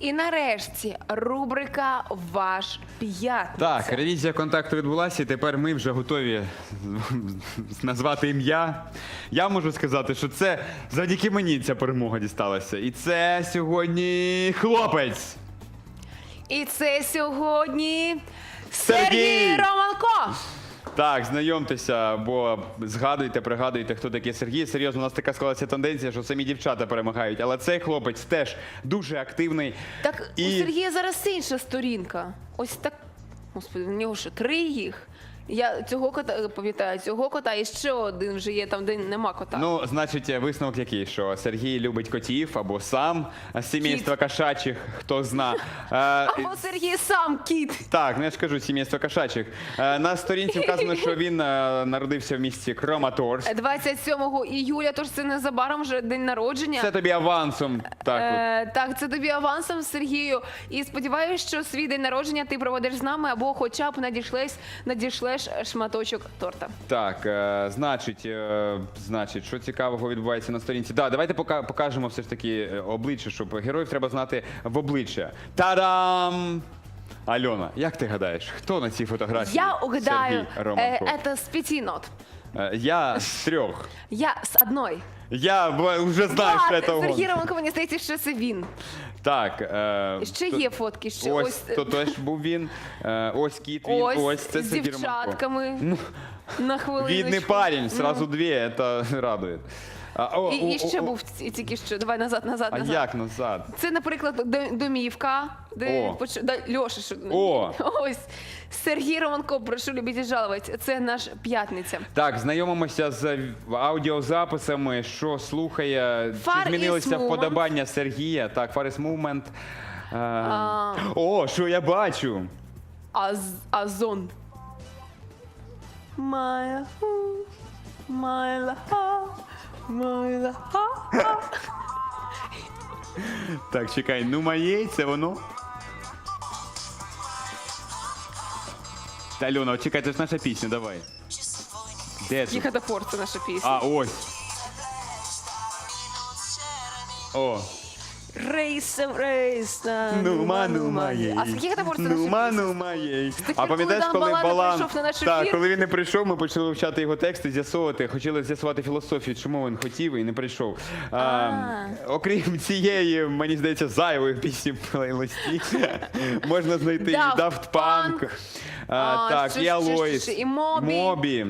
І нарешті рубрика Ваш п'ятниця. Так, ревізія контакту відбулася, і тепер ми вже готові назвати ім'я. Я можу сказати, що це завдяки мені ця перемога дісталася. І це сьогодні хлопець. І це сьогодні Сергій! Сергій Романко. Так, знайомтеся, бо згадуйте, пригадуйте, хто такий Сергій. Серйозно, у нас така склалася тенденція, що самі дівчата перемагають. Але цей хлопець теж дуже активний. Так у І- Сергія зараз інша сторінка. Ось так. Господи, в нього ще три їх? Я цього кота пам'ятаю, цього кота і ще один вже є там, де нема кота. Ну, значить, висновок який, що Сергій любить котів або сам з сімейства кошачих, хто зна. Е, Або Сергій сам кіт. Так, ну я ж кажу, сімейство кошачих. Е, На сторінці вказано, що він е, народився в місті Краматорськ. 27 іюля, тож це незабаром вже день народження. Це тобі авансом. Так. Е, так, це тобі авансом, Сергію. І сподіваюся, що свій день народження ти проведеш з нами, або хоча б надішлеш, надішлеш шматочок торта. Так, е, значить, е, значить, що цікавого відбувається на сторінці. Да, давайте пока- покажемо все ж таки е, обличчя, щоб героїв треба знати в обличчя. Та-дам! Альона, як ти гадаєш, хто на цій фотографії? Я угадаю, Сергій э, это с пяти нот. Е, Я з трьох. Я з одной. Я б- вже знаю, що це Сергій. Романко, мені здається, що це він. Так. Е, Ще є фотки, ще Ось, ось, то теж був він. Е, ось кіт він, ось, ось, це з Сергій Романко. дівчатками. на хвилиночку. Видний парень, сразу дві, це радує. А, о, І, і о, ще о, був ці- тільки що. Давай назад, назад, А назад. як назад? Це, наприклад, до- домівка, де О. поч... да, Льоша, що О. ось Сергій Романко, прошу любіть і жалувати. Це наш п'ятниця. Так, знайомимося з аудіозаписами, що слухає, Far чи змінилися Movement. вподобання Сергія. Так, East Movement. Е, А. О, що я бачу? Аз... Азон. Моя, моя, моя. Так, чекай, ну моє, це воно. Та Альона, чекай, це ж наша пісня, давай. Де це? Кіхотопор, це наша пісня. А, ось. О. Рейсом, рейс. на Нума, нума, нума. А з яких це наша Нума, нума їй. А пам'ятаєш, коли Балан Балан... прийшов на наш Так, ефір? коли він не прийшов, ми почали вивчати його тексти, з'ясовувати, хотіли з'ясувати філософію, чому він хотів і не прийшов. А, окрім цієї, мені здається, зайвої пісні в плейлисті, можна знайти і Daft Daft Punk, Punk. а, А, так, що і що Алоїс, і Мобі.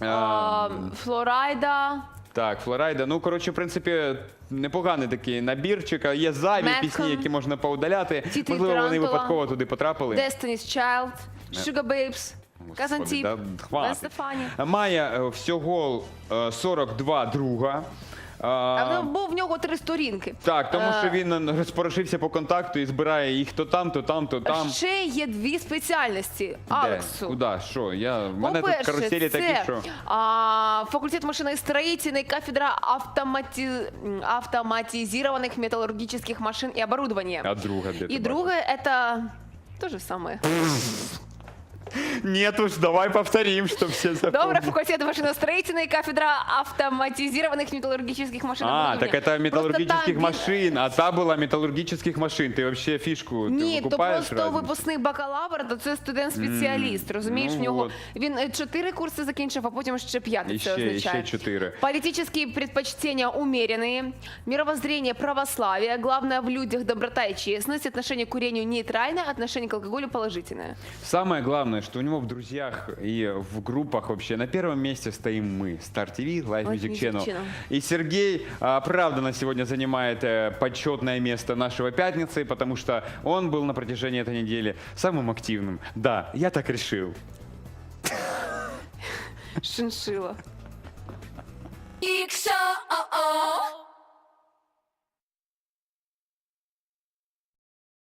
А, Флорайда. Так, Флорайда. Ну, коротше, в принципі, непоганий такий набірчик. а Є зайві Мекком. пісні, які можна поудаляти. Тіти Можливо, вони Тарантула. випадково туди потрапили. Destiny's Child. Sugar Babes. Казантіп. да, хватить. Стефані. Має е, всього е, 42 друга. А А, в- нього три сторінки. так, тому що Е, він е, розпорошився по контакту і збирає їх то там, то там, то там. Ще є дві спеціальності Алексу. Куди? Що? Я... в мене тут По-перше, каруселі це такі, що. а, факультет машиностроительной, кафедра автомати... автоматизированных металлургических машин и оборудования. А друга де ти другое это то же самое. Нет уж, давай повторим, щоб все Добре, запомнили. факультет машиностроительной, кафедра автоматизированных металлургических машин и А, так оборудования. это металлургических Просто там машин, а та була металлургических машин. Ти вообще фішку ти Ні, то викупаєш просто разницю? випускний бакалавр, то це студент-спеціаліст. Розумієш, ну в нього от. він е, чотири курси закінчив, а потім ще п'ятий І це ще, і означає. ще чотири. Политические предпочтения умеренные, мировоззрение православие, главное в людях доброта и честность, отношение к курению нейтральное, отношение к алкоголю положительное. Самое главное, что у него в друзьях и в группах вообще на первом месте стоим мы. Star TV, Live Live Music Music Channel. Channel. И Сергей а, оправданно сегодня занимает э, почетное место нашего пятницы, потому что он был на протяжении этой недели самым активным. Да, я так решил. Шиншила. Ікшо,